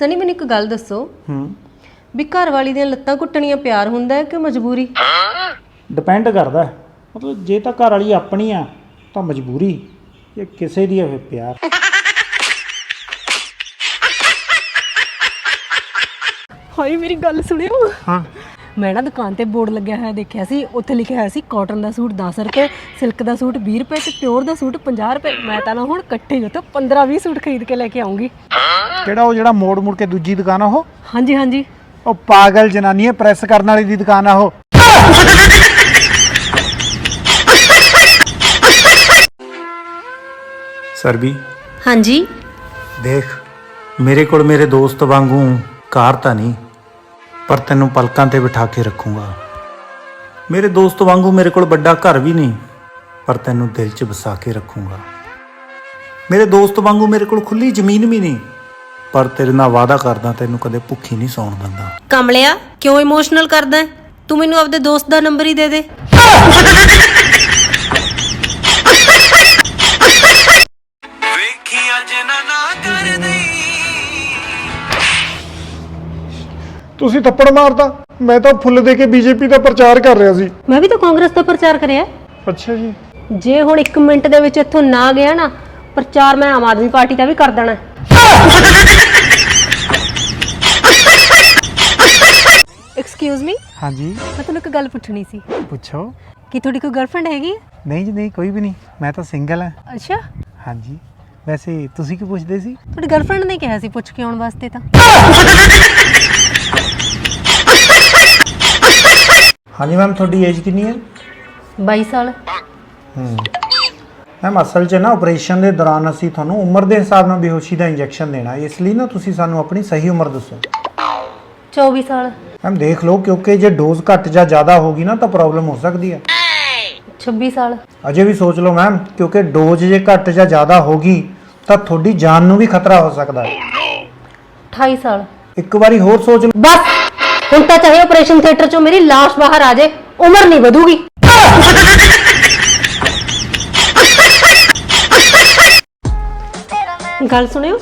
ਸਨੀ ਮੈਨੂੰ ਇੱਕ ਗੱਲ ਦੱਸੋ। ਹੂੰ। ਵੀ ਘਰ ਵਾਲੀ ਦੀਆਂ ਲੱਤਾਂ ਘੁੱਟਣੀਆਂ ਪਿਆਰ ਹੁੰਦਾ ਹੈ ਕਿ ਮਜਬੂਰੀ? ਡਿਪੈਂਡ ਕਰਦਾ ਹੈ। ਮਤਲਬ ਜੇ ਤਾਂ ਘਰ ਵਾਲੀ ਆਪਣੀ ਆ ਤਾਂ ਮਜਬੂਰੀ। ਜੇ ਕਿਸੇ ਦੀ ਆ ਫਿਰ ਪਿਆਰ। ਹਾਏ ਮੇਰੀ ਗੱਲ ਸੁਣਿਓ। ਹਾਂ। ਮੈਂ ਨਾ ਦੁਕਾਨ ਤੇ ਬੋਰਡ ਲੱਗਿਆ ਹੋਇਆ ਦੇਖਿਆ ਸੀ ਉੱਥੇ ਲਿਖਿਆ ਹੋਇਆ ਸੀ ਕਾਟਨ ਦਾ ਸੂਟ 10 ਰੁਪਏ ਸਿਲਕ ਦਾ ਸੂਟ 20 ਰੁਪਏ ਤੇ ਪਿਓਰ ਦਾ ਸੂਟ 50 ਰੁਪਏ। ਮੈਂ ਤਾਂ ਨਾ ਹੁਣ ਇਕੱਠੇ ਹੀ ਉੱਥੇ 15 20 ਸੂਟ ਖਰੀਦ ਕੇ ਲੈ ਕੇ ਆਉਂਗੀ। ਕਿਹੜਾ ਉਹ ਜਿਹੜਾ ਮੋੜ ਮੁੜ ਕੇ ਦੂਜੀ ਦੁਕਾਨ ਆ ਉਹ? ਹਾਂਜੀ ਹਾਂਜੀ। ਉਹ ਪਾਗਲ ਜਨਾਨੀ ਹੈ ਪ੍ਰੈਸ ਕਰਨ ਵਾਲੀ ਦੀ ਦੁਕਾਨ ਆ ਉਹ। ਸਰਬੀ ਹਾਂਜੀ। ਦੇਖ ਮੇਰੇ ਕੋਲ ਮੇਰੇ ਦੋਸਤ ਵਾਂਗੂ ਕਾਰ ਤਾਂ ਨਹੀਂ ਪਰ ਤੈਨੂੰ ਪਲਕਾਂ ਤੇ ਬਿਠਾ ਕੇ ਰੱਖੂੰਗਾ। ਮੇਰੇ ਦੋਸਤ ਵਾਂਗੂ ਮੇਰੇ ਕੋਲ ਵੱਡਾ ਘਰ ਵੀ ਨਹੀਂ ਪਰ ਤੈਨੂੰ ਦਿਲ 'ਚ ਵਸਾ ਕੇ ਰੱਖੂੰਗਾ। ਮੇਰੇ ਦੋਸਤ ਵਾਂਗੂ ਮੇਰੇ ਕੋਲ ਖੁੱਲੀ ਜ਼ਮੀਨ ਵੀ ਨਹੀਂ ਪਰ ਤੇਰੇ ਨਾਲ ਵਾਅਦਾ ਕਰਦਾ ਤੈਨੂੰ ਕਦੇ ਭੁੱਖੀ ਨਹੀਂ ਸੌਣ ਦਿੰਦਾ। ਕਮਲਿਆ ਕਿਉਂ ਇਮੋਸ਼ਨਲ ਕਰਦਾ ਹੈ? ਤੂੰ ਮੈਨੂੰ ਆਪਦੇ ਦੋਸਤ ਦਾ ਨੰਬਰ ਹੀ ਦੇ ਦੇ। ਵੇਖੀਆਂ ਜਿਨ੍ਹਾਂ ਨਾ ਕਰਦੀ। ਤੁਸੀਂ ਥੱਪੜ ਮਾਰਦਾ ਮੈਂ ਤਾਂ ਫੁੱਲ ਦੇ ਕੇ ਬੀਜੇਪੀ ਦਾ ਪ੍ਰਚਾਰ ਕਰ ਰਿਹਾ ਸੀ। ਮੈਂ ਵੀ ਤਾਂ ਕਾਂਗਰਸ ਦਾ ਪ੍ਰਚਾਰ ਕਰਿਆ। ਅੱਛਾ ਜੀ। ਜੇ ਹੁਣ 1 ਮਿੰਟ ਦੇ ਵਿੱਚ ਇੱਥੋਂ ਨਾ ਗਿਆ ਨਾ ਪ੍ਰਚਾਰ ਮੈਂ ਆਮ ਆਦਮੀ ਪਾਰਟੀ ਦਾ ਵੀ ਕਰ ਦੇਣਾ। ਹੈ। ਐਕਸਕਿਊਜ਼ ਮੀ ਹਾਂਜੀ। ਮੈਂ ਤੁਹਾਨੂੰ ਇੱਕ ਗੱਲ ਪੁੱਛਣੀ ਸੀ। ਪੁੱਛੋ। ਕਿ ਤੁਹਾਡੀ ਕੋਈ ਗਰਲਫ੍ਰੈਂਡ ਹੈਗੀ ਹੈ? ਨਹੀਂ ਜੀ ਨਹੀਂ ਕੋਈ ਵੀ ਨਹੀਂ। ਮੈਂ ਤਾਂ ਸਿੰਗਲ ਹਾਂ। ਅੱਛਾ। ਹਾਂਜੀ। ਵੈਸੇ ਤੁਸੀਂ ਕੀ ਪੁੱਛਦੇ ਸੀ? ਤੁਹਾਡੀ ਗਰਲਫ੍ਰੈਂਡ ਨੇ ਕਿਹਾ ਸੀ ਪੁੱਛ ਕੇ ਆਉਣ ਵਾਸਤੇ ਤਾਂ। ਹਾਂਜੀ ਮੈਮ ਤੁਹਾਡੀ ਏਜ ਕਿੰਨੀ ਹੈ? 22 ਸਾਲ। ਮੈਮ ਅਸਲ 'ਚ ਨਾ ਆਪਰੇਸ਼ਨ ਦੇ ਦੌਰਾਨ ਅਸੀਂ ਤੁਹਾਨੂੰ ਉਮਰ ਦੇ ਹਿਸਾਬ ਨਾਲ ਬੇਹੋਸ਼ੀ ਦਾ ਇੰਜੈਕਸ਼ਨ ਦੇਣਾ। ਇਸ ਲਈ ਨਾ ਤੁਸੀਂ ਸਾਨੂੰ ਆਪਣੀ ਸਹੀ ਉਮਰ ਦੱਸੋ। 24 ਸਾਲ। ਮੈਮ ਦੇਖ ਲਓ ਕਿਉਂਕਿ ਜੇ ਡੋਜ਼ ਘੱਟ ਜਾਂ ਜ਼ਿਆਦਾ ਹੋਗੀ ਨਾ ਤਾਂ ਪ੍ਰੋਬਲਮ ਹੋ ਸਕਦੀ ਹੈ। 26 ਸਾਲ। ਅਜੇ ਵੀ ਸੋਚ ਲਓ ਮੈਮ ਕਿਉਂਕਿ ਡੋਜ਼ ਜੇ ਘੱਟ ਜਾਂ ਜ਼ਿਆਦਾ ਹੋਗੀ ਤਾਂ ਤੁਹਾਡੀ ਜਾਨ ਨੂੰ ਵੀ ਖਤਰਾ ਹੋ ਸਕਦਾ ਹੈ। 28 ਸਾਲ। ਇੱਕ ਵਾਰੀ ਹੋਰ ਸੋਚ ਲਓ। ਬਸ! ਹੁਣ ਤਾਂ ਚਾਹੇ ਆਪਰੇਸ਼ਨ ਥੀਏਟਰ ਚੋਂ ਮੇਰੀ ਲਾਸ਼ ਬਾਹਰ ਆ ਜਾਏ ਉਮਰ ਨਹੀਂ ਵਧੂਗੀ। ਗੱਲ ਸੁਣਿਓ।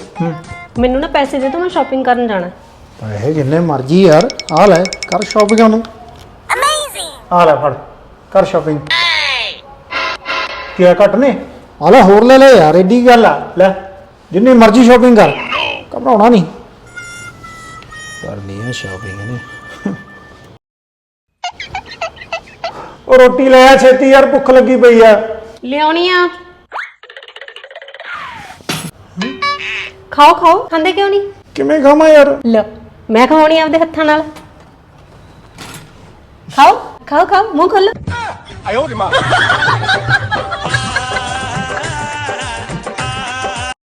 ਮੈਨੂੰ ਨਾ ਪੈਸੇ ਦੇ ਦਿਓ ਮੈਂ ਸ਼ਾਪਿੰਗ ਕਰਨ ਜਾਣਾ। ਪੈਸੇ ਜਿੰਨੇ ਮਰਜ਼ੀ ਯਾਰ ਆ ਲੈ ਕਰ ਸ਼ਾਪਿੰਗ ਉਹਨੂੰ। ਅਮੇਜ਼ਿੰਗ ਆ ਲੈ ਫੜ ਕਰ ਸ਼ਾਪਿੰਗ ਕੀ ਆ ਘੱਟ ਨੇ? ਆ ਲੈ ਹੋਰ ਲੈ ਲੈ ਯਾਰ ਏਡੀ ਗੱਲ ਆ? ਲੈ ਜਿੰਨੀ ਮਰਜ਼ੀ ਸ਼ਾਪਿੰਗ ਕਰ। ਘਬਰਾਉਣਾ ਨਹੀਂ। ਕਰਨੀ ਆ ਸ਼ਾਪਿੰਗ ਨੇ ਉਹ ਰੋਟੀ ਲੈ ਆ ਛੇਤੀ ਯਾਰ ਭੁੱਖ ਲੱਗੀ ਪਈ ਆ। ਲਿਆਉਣੀ ਆ। ਖਾਓ ਖਾਓ। ਖਾਂਦੇ ਕਿਉਂ ਨਹੀਂ? ਕਿਵੇਂ ਖਾਵਾਂ ਯਾਰ? ਲਓ ਮੈਂ ਖਵਾਉਣੀ ਆ ਆਪਦੇ ਹੱਥਾਂ ਨਾਲ। ਖਾਓ ਖਾਓ ਖਾਓ ਮੂੰਹ ਖੋਲੋ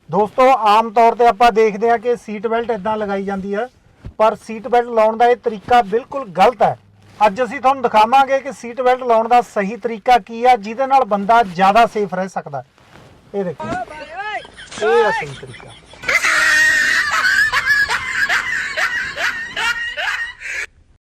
ਦੋਸਤੋ ਆਮ ਤੌਰ ਤੇ ਆਪਾਂ ਦੇਖਦੇ ਹਾਂ ਕਿ ਸੀਟ ਬੈਲਟ ਇਦਾਂ ਲਗਾਈ ਜਾਂਦੀ ਹੈ ਪਰ ਸੀਟ ਬੈਲਟ ਲਾਉਣ ਦਾ ਇਹ ਤਰੀਕਾ ਬਿਲਕੁਲ ਗਲਤ ਹੈ। ਅੱਜ ਅਸੀਂ ਤੁਹਾਨੂੰ ਦਿਖਾਵਾਂਗੇ ਕਿ ਸੀਟ ਬੈਲਟ ਲਾਉਣ ਦਾ ਸਹੀ ਤਰੀਕਾ ਕੀ ਹੈ ਜਿਹਦੇ ਨਾਲ ਬੰਦਾ ਜ਼ਿਆਦਾ ਸੇਫ ਰਹਿ ਸਕਦਾ ਹੈ। ਇਹ ਦੇਖੋ। ਇਹ ਸਹੀ ਤਰੀਕਾ।